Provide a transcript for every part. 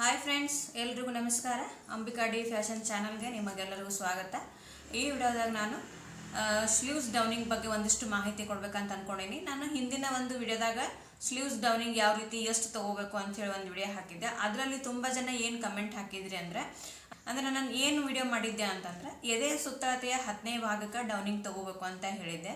Hi friends, ಎಲ್ರಿಗೂ ನಮಸ್ಕಾರ. Ambika D fashion ಚಾನಲ್ಗೆ ನಿಮಗೆಲ್ಲರಿಗೂ ಸ್ವಾಗತ. ಈ ವಿಡಿಯೋದಾಗ ನಾನು ಸ್ಲೀವ್ಸ್ ಡೌನಿಂಗ್ ಬಗ್ಗೆ ಒಂದಿಷ್ಟು ಮಾಹಿತಿ ಕೊಡ್ಬೇಕಂತ ಅನ್ಕೊಂಡೀನಿ. ನಾನು ಹಿಂದಿನ ಒಂದು ವಿಡಿಯೋದಾಗ ಸ್ಲೀವ್ಸ್ ಡೌನಿಂಗ್ ಯಾವ ರೀತಿ, ಎಷ್ಟು ತಗೋಬೇಕು ಅಂತ ಹೇಳಿ ಒಂದು ವಿಡಿಯೋ ಹಾಕಿದ್ದೆ. ಅದರಲ್ಲಿ ತುಂಬ ಜನ ಏನು ಕಮೆಂಟ್ ಹಾಕಿದ್ರಿ ಅಂದರೆ ಅಂದರೆ ನಾನು ಏನು ವಿಡಿಯೋ ಮಾಡಿದ್ದೆ ಅಂತಂದ್ರೆ, ಎದೆ ಸುತ್ತಳತೆಯ ಹತ್ತನೇ ಭಾಗಕ್ಕೆ ಡೌನಿಂಗ್ ತಗೋಬೇಕು ಅಂತ ಹೇಳಿದ್ದೆ.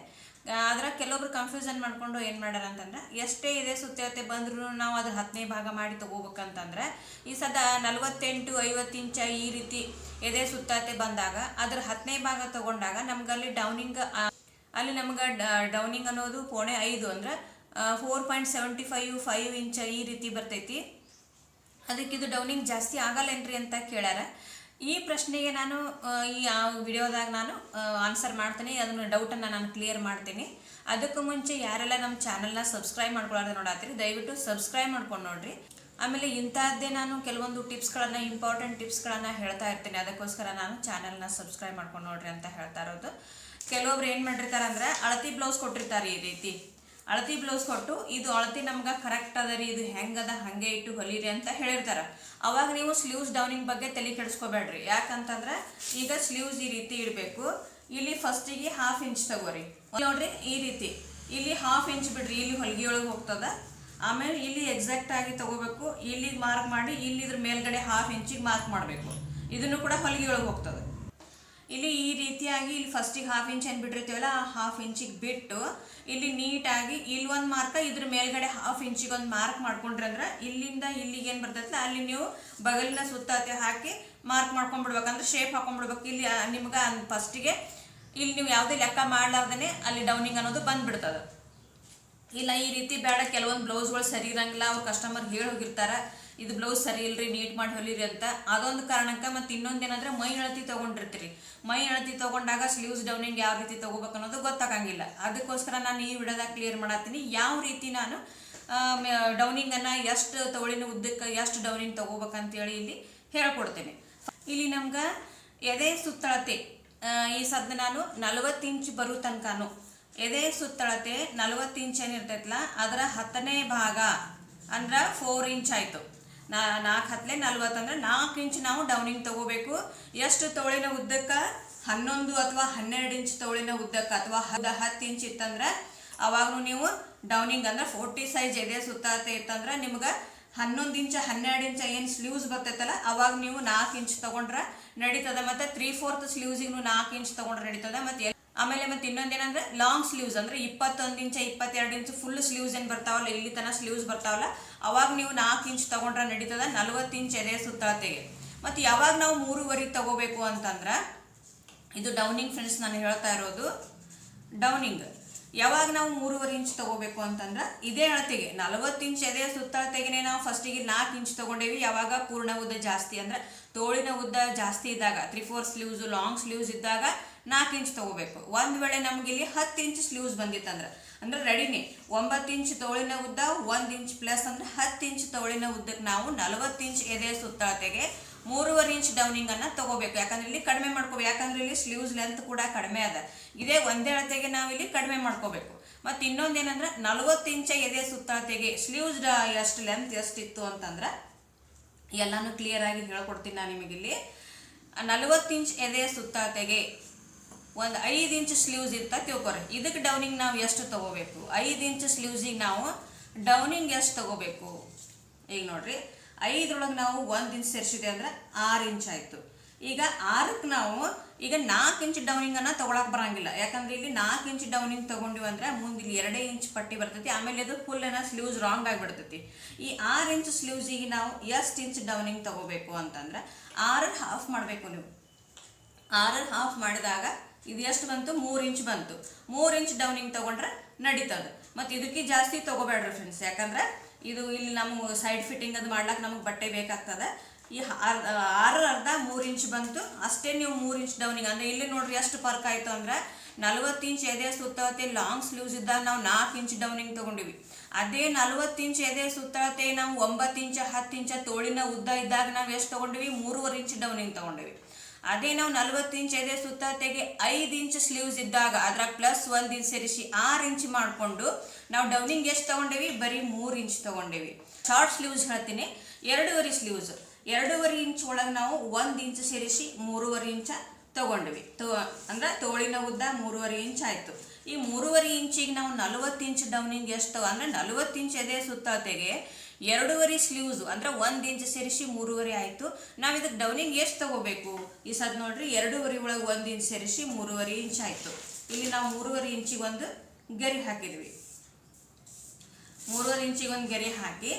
ಆದ್ರೆ ಕೆಲವೊಬ್ರು ಕನ್ಫ್ಯೂಷನ್ ಮಾಡಿಕೊಂಡು ಏನು ಮಾಡ್ಯಾರ ಅಂತಂದ್ರೆ, ಎಷ್ಟೇ ಇದೆ ಸುತ್ತಳತೆ ಬಂದರೂ ನಾವು ಅದ್ರ ಹತ್ತನೇ ಭಾಗ ಮಾಡಿ ತಗೋಬೇಕಂತಂದ್ರೆ, ಈ ಸದ ನಲವತ್ತೆಂಟು, ಐವತ್ತು ಇಂಚ ಈ ರೀತಿ ಎದೆ ಸುತ್ತಳತೆ ಬಂದಾಗ, ಅದ್ರ ಹತ್ತನೇ ಭಾಗ ತಗೊಂಡಾಗ ನಮ್ಗಲ್ಲಿ ಡೌನಿಂಗ್ ಅಲ್ಲಿ ನಮ್ಗೆ ಡೌನಿಂಗ್ ಅನ್ನೋದು ಪೋಣೆ ಐದು ಅಂದ್ರೆ four point seventy five five inch ಈ ರೀತಿ ಬರ್ತೈತಿ. ಅದಕ್ಕೆ ಇದು ಡೌನಿಂಗ್ ಜಾಸ್ತಿ ಆಗಲ್ಲೇನ್ರಿ ಅಂತ ಕೇಳ್ಯಾರ. ಈ ಪ್ರಶ್ನೆಗೆ ನಾನು ಈ ವಿಡಿಯೋದಾಗ ನಾನು ಆನ್ಸರ್ ಮಾಡ್ತೀನಿ. ಅದನ್ನ ಡೌಟನ್ನು ನಾನು ಕ್ಲಿಯರ್ ಮಾಡ್ತೀನಿ. ಅದಕ್ಕೂ ಮುಂಚೆ ಯಾರೆಲ್ಲ ನಮ್ಮ ಚಾನಲ್ನ ಸಬ್ಸ್ಕ್ರೈಬ್ ಮಾಡ್ಕೊಳ್ಳೋದು ನೋಡತ್ತೀರಿ ದಯವಿಟ್ಟು ಸಬ್ಸ್ಕ್ರೈಬ್ ಮಾಡ್ಕೊಂಡು ನೋಡ್ರಿ. ಆಮೇಲೆ ಇಂಥದ್ದೇ ನಾನು ಕೆಲವೊಂದು ಟಿಪ್ಸ್ಗಳನ್ನು ಇಂಪಾರ್ಟೆಂಟ್ ಟಿಪ್ಸ್ಗಳನ್ನು ಹೇಳ್ತಾ ಇರ್ತೀನಿ. ಅದಕ್ಕೋಸ್ಕರ ನಾನು ಚಾನಲ್ನ ಸಬ್ಸ್ಕ್ರೈಬ್ ಮಾಡ್ಕೊಂಡು ನೋಡ್ರಿ ಅಂತ ಹೇಳ್ತಾ ಇರೋದು. ಕೆಲವೊಬ್ರು ಏನು ಮಾಡಿರ್ತಾರೆ ಅಂದ್ರೆ ಅಳತಿ ಬ್ಲೌಸ್ ಕೊಟ್ಟಿರ್ತಾರೆ ಈ ರೀತಿ. ಅಳತಿ ಬ್ಲೌಸ್ ಕೊಟ್ಟು, ಇದು ಅಳತಿ ನಮ್ಗೆ ಕರೆಕ್ಟ್ ಅದ ರೀ, ಇದು ಹೆಂಗದ ಹಂಗೆ ಇಟ್ಟು ಹೊಲಿರಿ ಅಂತ ಹೇಳಿರ್ತಾರ. ಅವಾಗ ನೀವು ಸ್ಲೀವ್ಸ್ ಡೌನಿಂಗ್ ಬಗ್ಗೆ ತಲೆ ಕೆಡಿಸ್ಕೋಬೇಡ್ರಿ. ಯಾಕಂತಂದ್ರೆ ಈಗ ಸ್ಲೀವ್ಸ್ ಈ ರೀತಿ ಇಡಬೇಕು. ಇಲ್ಲಿ ಫಸ್ಟಿಗೆ ಹಾಫ್ ಇಂಚ್ ತಗೋರಿ. ನೋಡ್ರಿ ಈ ರೀತಿ. ಇಲ್ಲಿ ಹಾಫ್ ಇಂಚ್ ಬಿಡ್ರಿ, ಇಲ್ಲಿ ಹೊಲಿಗೆಯೊಳಗೆ ಹೋಗ್ತದ. ಆಮೇಲೆ ಇಲ್ಲಿ ಎಕ್ಸಾಕ್ಟ್ ಆಗಿ ತಗೋಬೇಕು. ಇಲ್ಲಿ ಮಾರ್ಕ್ ಮಾಡಿ, ಇಲ್ಲಿ ಇದ್ರ ಮೇಲ್ಗಡೆ ಹಾಫ್ ಇಂಚಿಗೆ ಮಾರ್ಕ್ ಮಾಡಬೇಕು. ಇದನ್ನು ಕೂಡ ಹೊಲಿಗೆ ಒಳಗೆ ಹೋಗ್ತದೆ. ರೀತಿಯಾಗಿ ಇಲ್ಲಿ ಫಸ್ಟಿಗೆ ಹಾಫ್ ಇಂಚ್ ಏನು ಬಿಟ್ಟಿರ್ತೀವಲ್ಲ ಆ ಹಾಫ್ ಇಂಚಿಗೆ ಬಿಟ್ಟು ಇಲ್ಲಿ ನೀಟಾಗಿ ಇಲ್ಲಿ ಒಂದು ಮಾರ್ಕ ಇದ್ರ ಮೇಲ್ಗಡೆ ಹಾಫ್ ಇಂಚಿಗೆ ಒಂದು ಮಾರ್ಕ್ ಮಾಡ್ಕೊಂಡ್ರಿ ಅಂದ್ರೆ ಇಲ್ಲಿಂದ ಇಲ್ಲಿಗೆ ಏನು ಬರ್ತೈತಲ್ಲ, ಅಲ್ಲಿ ನೀವು ಬಗಲಿನ ಸುತ್ತ ಹಾಕಿ ಮಾರ್ಕ್ ಮಾಡ್ಕೊಂಡ್ಬಿಡ್ಬೇಕಂದ್ರೆ ಶೇಪ್ ಹಾಕೊಂಡ್ಬಿಡ್ಬೇಕು. ಇಲ್ಲಿ ನಿಮ್ಗೆ ಫಸ್ಟಿಗೆ ಇಲ್ಲಿ ನೀವು ಯಾವುದೇ ಲೆಕ್ಕ ಮಾಡ್ಲಾರ್ದೇ ಅಲ್ಲಿ ಡೌನಿಂಗ್ ಅನ್ನೋದು ಬಂದ್ಬಿಡ್ತದೆ. ಇಲ್ಲ, ಈ ರೀತಿ ಬೇಡ, ಕೆಲವೊಂದು ಬ್ಲೌಸ್ಗಳು ಸರಿ ಇರಂಗಿಲ್ಲ, ಅವ್ರ ಕಸ್ಟಮರ್ ಹೇಳಿ ಹೋಗಿರ್ತಾರೆ, ಇದು ಬ್ಲೌಸ್ ಸರಿ ಇಲ್ರಿ ನೀಟ್ ಮಾಡಿ ಹೊಲಿರಿ ಅಂತ. ಅದೊಂದು ಕಾರಣಕ್ಕೆ ಮತ್ತೆ ಇನ್ನೊಂದೇನಂದ್ರೆ ಮೈ ಅಳತಿ ತೊಗೊಂಡಿರ್ತೀರಿ. ಮೈ ಅಳತಿ ತಗೊಂಡಾಗ ಸ್ಲೀವ್ಸ್ ಡೌನಿಂಗ್ ಯಾವ ರೀತಿ ತಗೋಬೇಕು ಅನ್ನೋದು ಗೊತ್ತಾಗಂಗಿಲ್ಲ. ಅದಕ್ಕೋಸ್ಕರ ನಾನು ಈ ವಿಡಿಯೋದಾಗ ಕ್ಲಿಯರ್ ಮಾಡತ್ತೀನಿ. ಯಾವ ರೀತಿ ನಾನು ಡೌನಿಂಗನ್ನು ಎಷ್ಟು ತೊಗೊಳಿನ ಉದ್ದಕ್ಕೆ ಎಷ್ಟು ಡೌನಿಂಗ್ ತಗೋಬೇಕಂತೇಳಿ ಇಲ್ಲಿ ಹೇಳ್ಕೊಡ್ತೇನೆ. ಇಲ್ಲಿ ನಮ್ಗೆ ಎದೆ ಸುತ್ತಳತೆ ಈ ಸದ್ದು ನಾನು ನಲವತ್ತು ಇಂಚ್ ಬರೋ ತನಕನು ಎದೆ ಸುತ್ತಳತೆ ನಲವತ್ತು ಇಂಚ್ ಏನಿರ್ತೈತಲ್ಲ ಅದರ ಹತ್ತನೇ ಭಾಗ ಅಂದ್ರೆ ಫೋರ್ ಇಂಚ್ ಆಯಿತು. ನಾ ನಾಲ್ಕು ಹತ್ತಲೆ ನಲ್ವತ್ತು ಅಂದ್ರೆ ನಾಲ್ಕು ಇಂಚ್ ನಾವು ಡೌನಿಂಗ್ ತಗೋಬೇಕು. ಎಷ್ಟು ತೋಳಿನ ಉದ್ದಕ್ಕೆ? ಹನ್ನೊಂದು ಅಥವಾ ಹನ್ನೆರಡು ಇಂಚ್ ತೋಳಿನ ಉದ್ದಕ್ಕೆ ಅಥವಾ ಹತ್ತು ಇಂಚ್ ಇತ್ತಂದ್ರೆ ಅವಾಗೂ ನೀವು ಡೌನಿಂಗ್ ಅಂದ್ರೆ ಫೋರ್ಟಿ ಸೈಜ್ ಎದೆ ಸುತ್ತಳತೆ ಇತ್ತಂದ್ರೆ ನಿಮ್ಗೆ ಹನ್ನೊಂದು ಇಂಚ, ಹನ್ನೆರಡು ಇಂಚ ಏನು ಸ್ಲೀವ್ಸ್ ಬರ್ತೈತಲ್ಲ, ಅವಾಗ ನೀವು ನಾಲ್ಕು ಇಂಚ್ ತಗೊಂಡ್ರೆ ನಡೀತದ. ಮತ್ತು ತ್ರೀ ಫೋರ್ತ್ ಸ್ಲೀವ್ಸಿಗೂ ನಾಲ್ಕು ಇಂಚ್ ತೊಗೊಂಡ್ರೆ ನಡೀತದೆ. ಮತ್ತೆ ಆಮೇಲೆ ಮತ್ತೆ ಇನ್ನೊಂದೇನಂದ್ರೆ ಲಾಂಗ್ ಸ್ಲೀವ್ಸ್ ಅಂದ್ರೆ ಇಪ್ಪತ್ತೊಂದು ಇಂಚ, ಇಪ್ಪತ್ತೆರಡು ಇಂಚ್ ಫುಲ್ ಸ್ಲೀವ್ಸ್ ಏನು ಬರ್ತಾವಲ್ಲ, ಇಲ್ಲಿ ತನ ಸ್ಲೀವ್ಸ್ ಬರ್ತಾವಲ್ಲ, ಅವಾಗ ನೀವು ನಾಲ್ಕು ಇಂಚ್ ತಗೊಂಡ್ರೆ ನಡೀತದ, ನಲ್ವತ್ತು ಇಂಚ್ ಎದೆ ಸುತ್ತಳತೆಗೆ. ಮತ್ತು ಯಾವಾಗ ನಾವು ಮೂರುವರೆ ತಗೋಬೇಕು ಅಂತಂದ್ರೆ, ಇದು ಡೌನಿಂಗ್ ಫ್ರೆಂಡ್ಸ್ ನಾನು ಹೇಳ್ತಾ ಇರೋದು ಡೌನಿಂಗ್ ಯಾವಾಗ ನಾವು ಮೂರುವರೆ ಇಂಚ್ ತಗೋಬೇಕು ಅಂತಂದ್ರೆ, ಇದೇ ಅಳತೆಗೆ, ನಲವತ್ತು ಇಂಚ್ ಎದೆ ಸುತ್ತಳತೆಗೆ ನಾವು ಫಸ್ಟಿಗೆ ನಾಲ್ಕು ಇಂಚ್ ತಗೊಂಡೇವಿ, ಯಾವಾಗ ಪೂರ್ಣ ಉದ್ದ ಜಾಸ್ತಿ ಅಂದ್ರೆ ತೋಳಿನ ಉದ್ದ ಜಾಸ್ತಿ ಇದ್ದಾಗ three four sleeves long sleeves ಇದ್ದಾಗ ನಾಲ್ಕು ಇಂಚ್ ತಗೋಬೇಕು. ಒಂದು ವೇಳೆ ನಮ್ಗೆ ಇಲ್ಲಿ ಹತ್ತು ಇಂಚ್ ಸ್ಲೀವ್ಸ್ ಬಂದಿತ್ತಂದ್ರೆ, ಅಂದ್ರೆ ರೆಡಿನೇ ಒಂಬತ್ತು ಇಂಚ್ ತೋಳಿನ ಉದ್ದ, ಒಂದು ಇಂಚ್ ಪ್ಲಸ್ ಅಂದ್ರೆ ಹತ್ತು ಇಂಚ್ ತೋಳಿನ ಉದ್ದಕ್ಕೆ ನಾವು ನಲವತ್ತು ಇಂಚ್ ಎದೆ ಸುತ್ತಳತೆಗೆ ಮೂರುವರೆ ಇಂಚ್ ಡೌನಿಂಗ್ ಅನ್ನ ತಗೋಬೇಕು. ಯಾಕಂದ್ರೆ ಇಲ್ಲಿ ಕಡಿಮೆ ಮಾಡ್ಕೋಬೇಕು. ಯಾಕಂದ್ರೆ ಇಲ್ಲಿ ಸ್ಲೀವ್ಸ್ ಲೆಂತ್ ಕೂಡ ಕಡಿಮೆ ಅದ. ಇದೇ ಒಂದೇ ಅಳತೆಗೆ ನಾವು ಇಲ್ಲಿ ಕಡಿಮೆ ಮಾಡ್ಕೋಬೇಕು. ಮತ್ತು ಇನ್ನೊಂದೇನಂದ್ರೆ ನಲವತ್ತು ಇಂಚ ಎದೆ ಸುತ್ತಳತೆಗೆ ಸ್ಲೀವ್ಸ್ ಎಷ್ಟು ಲೆಂತ್ ಎಷ್ಟಿತ್ತು ಅಂತಂದ್ರೆ, ಎಲ್ಲಾನು ಕ್ಲಿಯರ್ ಆಗಿ ಹೇಳ್ಕೊಡ್ತೀನಿ ನಾನು ನಿಮಗಿಲ್ಲಿ. ನಲವತ್ತು ಇಂಚ್ ಎದೆ ಸುತ್ತಳತೆಗೆ ಒಂದು ಐದು ಇಂಚ್ ಸ್ಲೀವ್ಸ್ ಇರ್ತಾ ತಿಳ್ಕೊರಿ. ಇದಕ್ಕೆ ಡೌನಿಂಗ್ ನಾವು ಎಷ್ಟು ತಗೋಬೇಕು? ಐದು ಇಂಚ್ ಸ್ಲೀವ್ಸಿಗೆ ನಾವು ಡೌನಿಂಗ್ ಎಷ್ಟು ತಗೋಬೇಕು? ಈಗ ನೋಡ್ರಿ, ಐದರೊಳಗೆ ನಾವು ಒಂದು ಇಂಚ್ ಸೇರಿಸಿದೆ ಅಂದ್ರೆ ಆರು ಇಂಚ್ ಆಯಿತು. ಈಗ ಆರಕ್ಕೆ ನಾವು ಈಗ ನಾಲ್ಕು ಇಂಚ್ ಡೌನಿಂಗನ್ನು ತೊಗೊಳಕ್ಕೆ ಬರಂಗಿಲ್ಲ. ಯಾಕಂದ್ರೆ ಇಲ್ಲಿ ನಾಲ್ಕು ಇಂಚ್ ಡೌನಿಂಗ್ ತೊಗೊಂಡಿವಿ ಅಂದ್ರೆ ಮುಂದೆ ಇಲ್ಲಿ ಎರಡೇ ಇಂಚ್ ಪಟ್ಟಿ ಬರ್ತೈತಿ. ಆಮೇಲೆ ಅದು ಫುಲ್ ಏನೋ ಸ್ಲೀವ್ಸ್ ರಾಂಗ್ ಆಗಿಬಿಡ್ತೈತಿ. ಈ ಆರು ಇಂಚ್ ಸ್ಲೀವ್ಸಿಗೆ ನಾವು ಎಷ್ಟು ಇಂಚ್ ಡೌನಿಂಗ್ ತಗೋಬೇಕು ಅಂತಂದ್ರೆ ಆರು ಹಾಫ್ ಮಾಡಬೇಕು ನೀವು. ಆರು ಹಾಫ್ ಮಾಡಿದಾಗ ಇದು ಎಷ್ಟು ಬಂತು? ಮೂರು ಇಂಚ್ ಬಂತು. ಮೂರು ಇಂಚ್ ಡೌನಿಂಗ್ ತಗೊಂಡ್ರೆ ನಡೀತದೆ. ಮತ್ತು ಇದಕ್ಕೆ ಜಾಸ್ತಿ ತಗೋಬೇಡ್ರಿ ಫ್ರೆಂಡ್ಸ್ ಯಾಕಂದ್ರೆ ಇದು ಇಲ್ಲಿ ನಮ್ಮ ಸೈಡ್ ಫಿಟ್ಟಿಂಗ್ ಅದು ಮಾಡ್ಲಾಕ ನಮಗೆ ಬಟ್ಟೆ ಬೇಕಾಗ್ತದೆ. ಈ ಆರು ಅರ್ಧ ಮೂರು ಇಂಚ್ ಬಂತು. ಅಷ್ಟೇ ನೀವು ಮೂರು ಇಂಚ್ ಡೌನಿಂಗ್ ಅಂದರೆ ಇಲ್ಲಿ ನೋಡ್ರಿ ಎಷ್ಟು ಫರ್ಕ್ ಆಯಿತು ಅಂದ್ರೆ ನಲ್ವತ್ತು ಇಂಚ್ ಎದೆ ಸುತ್ತಳತೆ ಲಾಂಗ್ ಸ್ಲೀವ್ಸ್ ಇದ್ದಾಗ ನಾವು ನಾಲ್ಕು ಇಂಚ್ ಡೌನಿಂಗ್ ತಗೊಂಡಿವಿ. ಅದೇ ನಲ್ವತ್ತು ಇಂಚ್ ಎದೆ ಸುತ್ತಳತೆ ನಾವು ಒಂಬತ್ತು ಇಂಚ, ಹತ್ತು ಇಂಚ, ತೋಳಿನ ಉದ್ದ ಇದ್ದಾಗ ನಾವು ಎಷ್ಟು ತೊಗೊಂಡಿವಿ? ಮೂರುವರೆ ಇಂಚ್ ಡೌನಿಂಗ್ ತಗೊಂಡಿವಿ. ಅದೇ ನಾವು ನಲ್ವತ್ತು ಇಂಚ್ ಇದೆ, ಸುತ್ತತೆಗೆ ಐದು ಇಂಚ್ ಸ್ಲೀವ್ಸ್ ಇದ್ದಾಗ ಅದ್ರಾಗ ಪ್ಲಸ್ ಒಂದು ಇಂಚ್ ಸೇರಿಸಿ ಆರು ಇಂಚ್ ಮಾಡಿಕೊಂಡು ನಾವು ಡೌನಿಂಗ್ ಎಷ್ಟು ತಗೊಂಡೇವಿ? ಬರೀ ಮೂರು ಇಂಚ್ ತಗೊಂಡೇವಿ. ಶಾರ್ಟ್ ಸ್ಲೀವ್ಸ್ ಹೇಳ್ತೀನಿ. ಎರಡೂವರೆ ಸ್ಲೀವ್ಸ್ ಎರಡೂವರೆ ಇಂಚ್ ಒಳಗೆ ನಾವು ಒಂದು ಇಂಚ್ ಸೇರಿಸಿ ಮೂರುವರೆ ಇಂಚ ತೊಗೊಂಡ್ವಿ. ತೋ, ಅಂದ್ರೆ ತೋಳಿನ ಉದ್ದ ಮೂರುವರೆ ಇಂಚ್ ಆಯಿತು. ಈ ಮೂರುವರೆ ಇಂಚಿಗೆ ನಾವು ನಲವತ್ತು ಇಂಚ್ ಡೌನಿಂಗ್ ಎಷ್ಟು ಅಂದರೆ ನಲವತ್ತು ಇಂಚ್ ಎದೆ ಸುತ್ತತೆಗೆ ಎರಡೂವರೆ ಸ್ಲೀವ್ಸ್, ಅಂದ್ರೆ ಒಂದು ಇಂಚ್ ಸೇರಿಸಿ ಮೂರುವರೆ ಆಯಿತು. ನಾವು ಇದಕ್ಕೆ ಡೌನಿಂಗ್ ಎಷ್ಟು ತಗೋಬೇಕು? ಈ ಸದ್ ನೋಡ್ರಿ, ಎರಡೂವರೆ ಒಳಗೆ ಒಂದು ಇಂಚ್ ಸೇರಿಸಿ ಮೂರುವರೆ ಇಂಚ್ ಆಯ್ತು. ಇಲ್ಲಿ ನಾವು ಮೂರುವರೆ ಇಂಚಿಗೆ ಒಂದು ಗರಿ ಹಾಕಿದ್ವಿ. ಮೂರುವರೆ ಇಂಚಿಗೆ ಒಂದು ಗರಿ ಹಾಕಿ,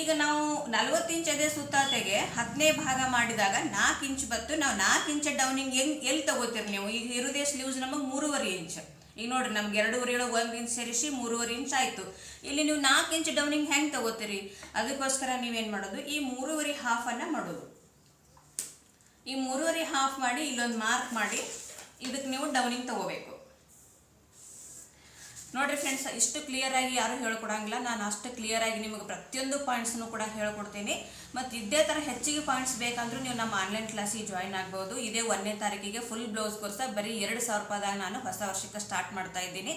ಈಗ ನಾವು ನಲ್ವತ್ತು ಇಂಚ್ ಅದೇ ಸುತ್ತಾತೆಗೆ ಹತ್ತನೇ ಭಾಗ ಮಾಡಿದಾಗ ನಾಲ್ಕು ಇಂಚ್ ಬತ್ತು. ನಾವು ನಾಲ್ಕು ಇಂಚ್ ಡೌನಿಂಗ್ ಹೆಂಗ್ ಎಲ್ಲಿ ತಗೋತೀರಿ ನೀವು? ಈಗ ಇರುದೇ ಸ್ಲೀವ್ಸ್ ನಮಗೆ ಮೂರುವರೆ ಇಂಚ್. ಈಗ ನೋಡ್ರಿ, ನಮ್ಗೆ ಎರಡೂವರೆ ಒಳಗೆ ಒಂದು ಇಂಚ್ ಸೇರಿಸಿ ಮೂರುವರೆ ಇಂಚ್ ಆಯಿತು. ಇಲ್ಲಿ ನೀವು ನಾಲ್ಕು ಇಂಚ್ ಡೌನಿಂಗ್ ಹೆಂಗೆ ತಗೋತೀರಿ? ಅದಕ್ಕೋಸ್ಕರ ನೀವೇನು ಮಾಡೋದು? ಈ ಮೂರುವರೆ ಹಾಫನ್ನು ಮಾಡೋದು. ಈ ಮೂರುವರೆ ಹಾಫ್ ಮಾಡಿ ಇಲ್ಲೊಂದು ಮಾರ್ಕ್ ಮಾಡಿ ಇದಕ್ಕೆ ನೀವು ಡೌನಿಂಗ್ ತಗೋಬೇಕು. ನೋಡ್ರಿ ಫ್ರೆಂಡ್ಸ್ ಇಷ್ಟು ಕ್ಲಿಯರ್ ಆಗಿ ಯಾರು ಹೇಳ್ಕೊಡಂಗಿಲ್ಲ. ನಾನು ಅಷ್ಟು ಕ್ಲಿಯರ್ ಆಗಿ ನಿಮಗೆ ಪ್ರತಿಯೊಂದು ಪಾಯಿಂಟ್ಸ್ನು ಕೂಡ ಹೇಳ್ಕೊಡ್ತೀನಿ. ಮತ್ತು ಇದೇ ಥರ ಹೆಚ್ಚಿಗೆ ಪಾಯಿಂಟ್ಸ್ ಬೇಕಂದ್ರೂ ನೀವು ನಮ್ಮ ಆನ್ಲೈನ್ ಕ್ಲಾಸಿಗೆ ಜಾಯಿನ್ ಆಗ್ಬೋದು. ಇದೇ ಒಂದನೇ ತಾರೀಕಿಗೆ ಫುಲ್ ಬ್ಲೌಸ್ ಕೋರ್ಸ ಬರೀ ಎರಡು ಸಾವಿರ ರೂಪಾಯಿದಾಗ ನಾನು ಹೊಸ ವರ್ಷಕ್ಕೆ ಸ್ಟಾರ್ಟ್ ಮಾಡ್ತಾ ಇದ್ದೀನಿ.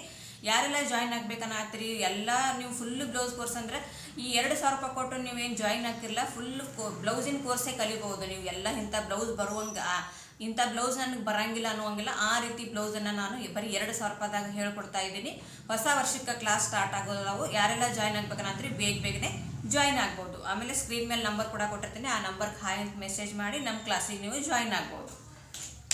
ಯಾರೆಲ್ಲ ಜಾಯಿನ್ ಆಗ್ಬೇಕನ್ನತ್ತೀರಿ ಎಲ್ಲ ನೀವು ಫುಲ್ ಬ್ಲೌಸ್ ಕೋರ್ಸ್ ಅಂದ್ರೆ ಈ ಎರಡು ಸಾವಿರ ರೂಪಾಯಿ ಕೊಟ್ಟು ನೀವೇನು ಜಾಯಿನ್ ಆಗ್ತಿರಲ್ಲ ಫುಲ್ ಬ್ಲೌಸಿನ ಕೋರ್ಸೇ ಕಲಿಬಹುದು ನೀವು. ಎಲ್ಲ ಇಂಥ ಬ್ಲೌಸ್ ಬರುವಂಗೆ ಇಂಥ ಬ್ಲೌಸ್ ನನಗೆ ಬರಂಗಿಲ್ಲ ಅನ್ನುವಂಗಿಲ್ಲ, ಆ ರೀತಿ ಬ್ಲೌಸನ್ನು ನಾನು ಬರೀ ಎರಡು ಸಾವಿರ ರೂಪಾಯಿದಾಗ ಹೇಳ್ಕೊಡ್ತಾ ಇದ್ದೀನಿ. ಹೊಸ ವರ್ಷಕ್ಕೆ ಕ್ಲಾಸ್ ಸ್ಟಾರ್ಟ್ ಆಗೋದವು ಯಾರೆಲ್ಲ ಜಾಯ್ನ್ ಆಗ್ಬೇಕಂದ್ರೆ ಬೇಗ ಬೇಗನೆ ಜಾಯ್ನ್ ಆಗ್ಬೋದು. ಆಮೇಲೆ ಸ್ಕ್ರೀನ್ ಮೇಲೆ ನಂಬರ್ ಕೂಡ ಕೊಟ್ಟಿರ್ತೀನಿ. ಆ ನಂಬರ್ಗೆ ಹಾಯ್ ಅಂತ ಮೆಸೇಜ್ ಮಾಡಿ ನಮ್ಮ ಕ್ಲಾಸಿಗೆ ನೀವು ಜಾಯ್ನ್ ಆಗ್ಬೋದು.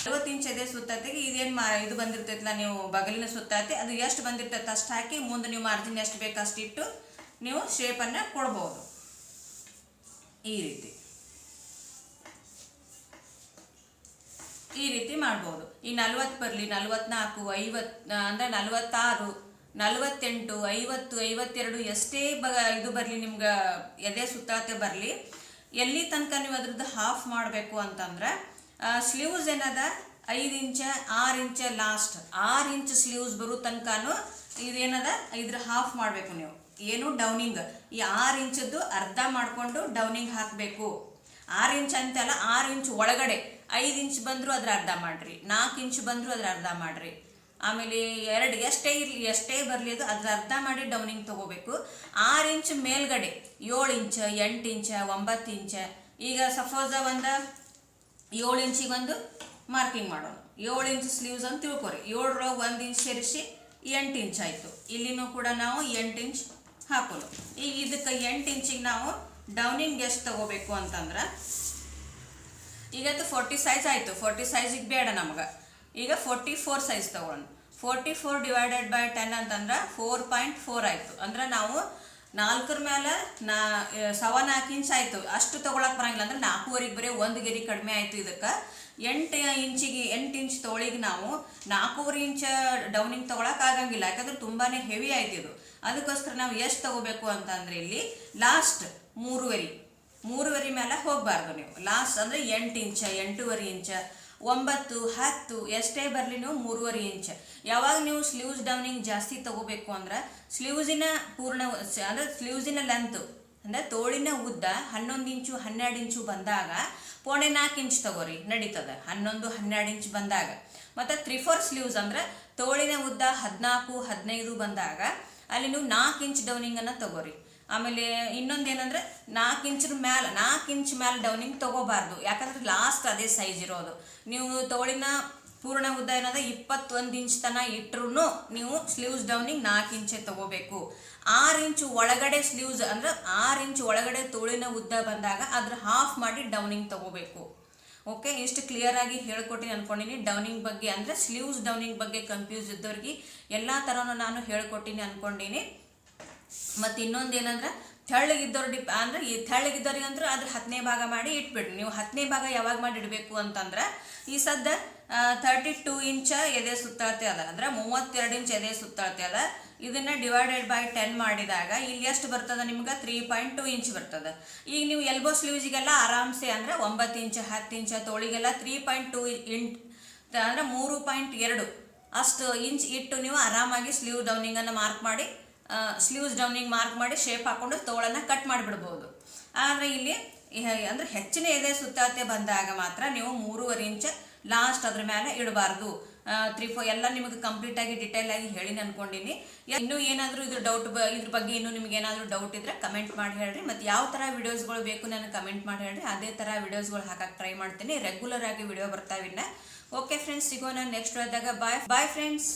ಅರವತ್ತು ಇಂಚ್ ಎದೆ ಸುತ್ತತೆಗೆ ಇದೇನು ಮಾ ಇದು ಬಂದಿರ್ತೈತಲ್ಲ, ನೀವು ಬಗಲಿನ ಸುತ್ತತೆ ಅದು ಎಷ್ಟು ಬಂದಿರ್ತೈತೆ ಅಷ್ಟು ಹಾಕಿ, ಮುಂದೆ ನೀವು ಮಾರ್ಜಿನ್ ಎಷ್ಟು ಬೇಕು ಅಷ್ಟಿಟ್ಟು ನೀವು ಶೇಪನ್ನು ಕೊಡ್ಬೋದು. ಈ ರೀತಿ. ಈ ರೀತಿ ಮಾಡ್ಬೋದು. ಈ ನಲ್ವತ್ತು ಬರಲಿ, ನಲ್ವತ್ನಾಲ್ಕು ಐವತ್ತು ಅಂದರೆ ನಲ್ವತ್ತಾರು, ನಲ್ವತ್ತೆಂಟು, ಐವತ್ತು, ಐವತ್ತೆರಡು ಎಷ್ಟೇ ಬ, ಇದು ಬರಲಿ, ನಿಮ್ಗೆ ಎದೆ ಸುತ್ತಾತೆ ಬರಲಿ, ಎಲ್ಲಿ ತನಕ ನೀವು ಅದ್ರದ್ದು ಹಾಫ್ ಮಾಡಬೇಕು ಅಂತಂದ್ರೆ ಸ್ಲೀವ್ಸ್ ಏನದ? ಐದು ಇಂಚ, ಆರು ಇಂಚ ಲಾಸ್ಟ್ ಆರು ಇಂಚ್ ಸ್ಲೀವ್ಸ್ ಬರೋ ತನಕನೂ ಇದೇನದ? ಇದ್ರ ಹಾಫ್ ಮಾಡಬೇಕು ನೀವು. ಏನು? ಡೌನಿಂಗ್ ಈ ಆರು ಇಂಚದ್ದು ಅರ್ಧ ಮಾಡಿಕೊಂಡು ಡೌನಿಂಗ್ ಹಾಕಬೇಕು. ಆರು ಇಂಚ್ ಅಂತಲ್ಲ, ಆರು ಇಂಚ್ ಒಳಗಡೆ. ಐದು ಇಂಚ್ ಬಂದರೂ ಅದ್ರ ಅರ್ಧ ಮಾಡಿರಿ, ನಾಲ್ಕು ಇಂಚ್ ಬಂದರೂ ಅದ್ರ ಅರ್ಧ ಮಾಡಿರಿ. ಆಮೇಲೆ ಎರಡು, ಎಷ್ಟೇ ಇರಲಿ, ಎಷ್ಟೇ ಬರಲಿ ಅದು ಅದ್ರ ಅರ್ಧ ಮಾಡಿ ಡೌನಿಂಗ್ ತಗೋಬೇಕು. ಆರು ಇಂಚ್ ಮೇಲ್ಗಡೆ, ಏಳು ಇಂಚ್, ಎಂಟು ಇಂಚ, ಒಂಬತ್ತು ಇಂಚ. ಈಗ ಸಪೋಸ್ ಒಂದು ಏಳು ಇಂಚಿಗೆ ಒಂದು ಮಾರ್ಕಿಂಗ್ ಮಾಡೋಣ. ಏಳು ಇಂಚ್ ಸ್ಲೀವ್ಸ್ ಅಂತ ತಿಳ್ಕೊರಿ. ಏಳರೊಳಗೆ ಒಂದು ಇಂಚ್ ಸೇರಿಸಿ ಎಂಟು ಇಂಚ್ ಆಯಿತು. ಇಲ್ಲಿನೂ ಕೂಡ ನಾವು ಎಂಟು ಇಂಚ್ ಹಾಕೋದು ಈಗ ಇದಕ್ಕೆ ಎಂಟು ಇಂಚಿಗೆ ನಾವು ಡೌನಿಂಗ್ ಎಷ್ಟು ತಗೋಬೇಕು ಅಂತಂದ್ರೆ ಈಗ ಅದು ಫೋರ್ಟಿ ಸೈಜ್ ಆಯಿತು ಫೋರ್ಟಿ ಸೈಜಿಗೆ ಬೇಡ ನಮ್ಗೆ. ಈಗ ಫೋರ್ಟಿ ಫೋರ್ ಸೈಜ್ ತಗೊಳ್ಳೋಣ forty four divided by ten ಅಂತಂದ್ರೆ ಫೋರ್ ಪಾಯಿಂಟ್ ಫೋರ್ ಆಯಿತು. ಅಂದ್ರೆ ನಾವು ನಾಲ್ಕರ ಮೇಲೆ ನಾ ಸವಾ ನಾಲ್ಕು ಇಂಚ್ ಆಯಿತು. ಅಷ್ಟು ತೊಗೊಳಕ್ಕೆ ಬರಂಗಿಲ್ಲ. ಅಂದ್ರೆ ನಾಲ್ಕೂವರೆಗೆ ಬರೀ ಒಂದು ಗೆರೆ ಕಡಿಮೆ ಆಯಿತು ಇದಕ್ಕೆ. ಎಂಟು ಇಂಚಿಗೆ, ಎಂಟು ಇಂಚ್ ತೊಳಿಗೆ ನಾವು ನಾಲ್ಕೂವರೆ ಇಂಚ್ ಡೌನಿಂಗ್ ತೊಗೊಳಕ್ಕೆ ಆಗಂಗಿಲ್ಲ. ಯಾಕಂದ್ರೆ ತುಂಬಾ ಹೆವಿ ಆಯ್ತು ಇದು. ಅದಕ್ಕೋಸ್ಕರ ನಾವು ಎಷ್ಟು ತಗೋಬೇಕು ಅಂತಂದ್ರೆ ಇಲ್ಲಿ ಲಾಸ್ಟ್ ಮೂರುವರೆ. ಹೋಗಬಾರ್ದು ನೀವು. ಲಾಸ್ಟ್ ಅಂದರೆ ಎಂಟು ಇಂಚ, ಎಂಟೂವರೆ ಇಂಚ, ಒಂಬತ್ತು, ಹತ್ತು, ಎಷ್ಟೇ ಬರಲಿ ನೀವು ಮೂರುವರೆ ಇಂಚ್. ಯಾವಾಗ ನೀವು ಸ್ಲೀವ್ಸ್ ಡೌನಿಂಗ್ ಜಾಸ್ತಿ ತಗೋಬೇಕು ಅಂದ್ರೆ ಸ್ಲೀವ್ಸಿನ ಪೂರ್ಣ ಅಂದರೆ ಸ್ಲೀವ್ಸಿನ ಲೆಂತ್ ಅಂದರೆ ತೋಳಿನ ಉದ್ದ ಹನ್ನೊಂದು ಇಂಚು, ಹನ್ನೆರಡು ಇಂಚು ಬಂದಾಗ ಪೋಣೆ ನಾಲ್ಕು ಇಂಚ್ ತಗೋರಿ, ನಡೀತದೆ. ಹನ್ನೊಂದು, ಹನ್ನೆರಡು ಇಂಚ್ ಬಂದಾಗ. ಮತ್ತು ತ್ರೀ ಫೋರ್ ಸ್ಲೀವ್ಸ್ ಅಂದ್ರೆ ತೋಳಿನ ಉದ್ದ ಹದಿನಾಲ್ಕು, ಹದಿನೈದು ಬಂದಾಗ ಅಲ್ಲಿ ನೀವು ನಾಲ್ಕು ಇಂಚ್ ಡೌನಿಂಗನ್ನು ತಗೋರಿ. ಆಮೇಲೆ ಇನ್ನೊಂದು ಏನಂದ್ರೆ ನಾಲ್ಕು ಇಂಚ್ ಮೇಲೆ ನಾಲ್ಕು ಇಂಚ್ ಮೇಲೆ ಡೌನಿಂಗ್ ತಗೋಬಾರ್ದು. ಯಾಕಂದ್ರೆ ಲಾಸ್ಟ್ ಅದೇ ಸೈಜ್ ಇರೋದು. ನೀವು ತೋಳಿನ ಪೂರ್ಣ ಉದ್ದ ಏನಂದ್ರೆ ಇಪ್ಪತ್ತೊಂದು ಇಂಚ್ ತನ ಇಟ್ರು ನೀವು ಸ್ಲೀವ್ಸ್ ಡೌನಿಂಗ್ ನಾಲ್ಕು ಇಂಚೆ ತಗೋಬೇಕು. ಆರು ಇಂಚು ಒಳಗಡೆ ಸ್ಲೀವ್ಸ್ ಅಂದ್ರೆ ಆರು ಇಂಚ್ ಒಳಗಡೆ ತೋಳಿನ ಉದ್ದ ಬಂದಾಗ ಅದ್ರ ಹಾಫ್ ಮಾಡಿ ಡೌನಿಂಗ್ ತಗೋಬೇಕು. ಓಕೆ ಇಷ್ಟು ಕ್ಲಿಯರ್ ಆಗಿ ಹೇಳ್ಕೊಟ್ಟಿನಿ ಅನ್ಕೊಂಡಿನಿ. ಡೌನಿಂಗ್ ಬಗ್ಗೆ ಅಂದ್ರೆ ಸ್ಲೀವ್ಸ್ ಡೌನಿಂಗ್ ಬಗ್ಗೆ ಕನ್ಫ್ಯೂಸ್ ಇದ್ದವ್ರಿಗೆ ಎಲ್ಲ ಥರನೂ ನಾನು ಹೇಳ್ಕೊಟ್ಟಿನಿ ಅನ್ಕೊಂಡಿನಿ. ಮತ್ತು ಇನ್ನೊಂದು ಏನಂದ್ರೆ ತೆಳ್ಳಗಿದ್ದವ್ರು ಡಿಪ್ ಅಂದ್ರೆ ಈ ತೆಳ್ಳಗಿದ್ದವ್ರಿಗೆ ಅಂದ್ರೆ ಅದ್ರ ಹತ್ತನೇ ಭಾಗ ಮಾಡಿ ಇಟ್ಬಿಡ್ರಿ. ನೀವು ಹತ್ತನೇ ಭಾಗ ಯಾವಾಗ ಮಾಡಿ ಇಡಬೇಕು ಅಂತಂದ್ರೆ ಈ ಸದ್ದ ತರ್ಟಿ ಟೂ ಇಂಚ ಎದೆ ಸುತ್ತಾಳ್ತೆ ಅದ. ಅಂದ್ರೆ ಮೂವತ್ತೆರಡು ಇಂಚ್ ಎದೆ ಸುತ್ತಾಳ್ತೆ ಅದ. ಇದನ್ನ ಡಿವೈಡೆಡ್ ಬೈ ಟೆನ್ ಮಾಡಿದಾಗ ಇಲ್ಲಿ ಎಷ್ಟು ಬರ್ತದ ನಿಮ್ಗೆ? ತ್ರೀ ಪಾಯಿಂಟ್ ಟೂ ಇಂಚ್ ಬರ್ತದ. ಈಗ ನೀವು ಎಲ್ಬೋ ಸ್ಲೀವ್ಸಿಗೆಲ್ಲ ಆರಾಮ್ಸೆ ಅಂದ್ರೆ ಒಂಬತ್ತು ಇಂಚ್, ಹತ್ತು ಇಂಚ್, ತೋಳಿಗೆಲ್ಲ ತ್ರೀ ಪಾಯಿಂಟ್ ಟೂ ಇಂಟ್ ಅಂದ್ರೆ ಮೂರು ಪಾಯಿಂಟ್ ಎರಡು ಅಷ್ಟು ಇಂಚ್ ಇಟ್ಟು ನೀವು ಆರಾಮಾಗಿ ಸ್ಲೀವ್ ಡೌನಿಂಗನ್ನು ಮಾರ್ಕ್ ಮಾಡಿ ಸ್ಲೀವ್ಸ್ ಡೌನಿಂಗ್ ಮಾರ್ಕ್ ಮಾಡಿ ಶೇಪ್ ಹಾಕೊಂಡು ತೋಳನ್ನು ಕಟ್ ಮಾಡಿಬಿಡ್ಬೋದು. ಆದರೆ ಇಲ್ಲಿ ಅಂದರೆ ಹೆಚ್ಚಿನ ಎದೆ ಸುತ್ತಾತೆ ಬಂದಾಗ ಮಾತ್ರ ನೀವು ಮೂರುವರೆ ಇಂಚ ಲಾಸ್ಟ್ ಅದ್ರ ಮೇಲೆ ಇಡಬಾರ್ದು. ತ್ರೀ ಫೋರ್ ಎಲ್ಲ ನಿಮಗೆ ಕಂಪ್ಲೀಟ್ ಆಗಿ ಡಿಟೇಲ್ ಆಗಿ ಹೇಳಿ ಅನ್ಕೊಂಡಿನಿ. ಇನ್ನೂ ಏನಾದರೂ ಇದ್ರ ಡೌಟ್ ಇದ್ರ ಬಗ್ಗೆ ಇನ್ನೂ ನಿಮ್ಗೆ ಏನಾದರೂ ಡೌಟ್ ಇದ್ರೆ ಕಮೆಂಟ್ ಮಾಡಿ ಹೇಳ್ರಿ. ಮತ್ತು ಯಾವ ಥರ ವಿಡಿಯೋಸ್ಗಳು ಬೇಕು ನಾನು ಕಮೆಂಟ್ ಮಾಡಿ ಹೇಳ್ರಿ. ಅದೇ ಥರ ವಿಡಿಯೋಸ್ಗಳು ಹಾಕಕ್ಕೆ ಟ್ರೈ ಮಾಡ್ತೀನಿ. ರೆಗ್ಯುಲರ್ ಆಗಿ ವಿಡಿಯೋ ಬರ್ತಾವಿನ್ನ. ಓಕೆ ಫ್ರೆಂಡ್ಸ್ ಸಿಗೋಣ ನೆಕ್ಸ್ಟ್ ಹೋದಾಗ ಬಾಯ್ ಬಾಯ್ ಫ್ರೆಂಡ್ಸ್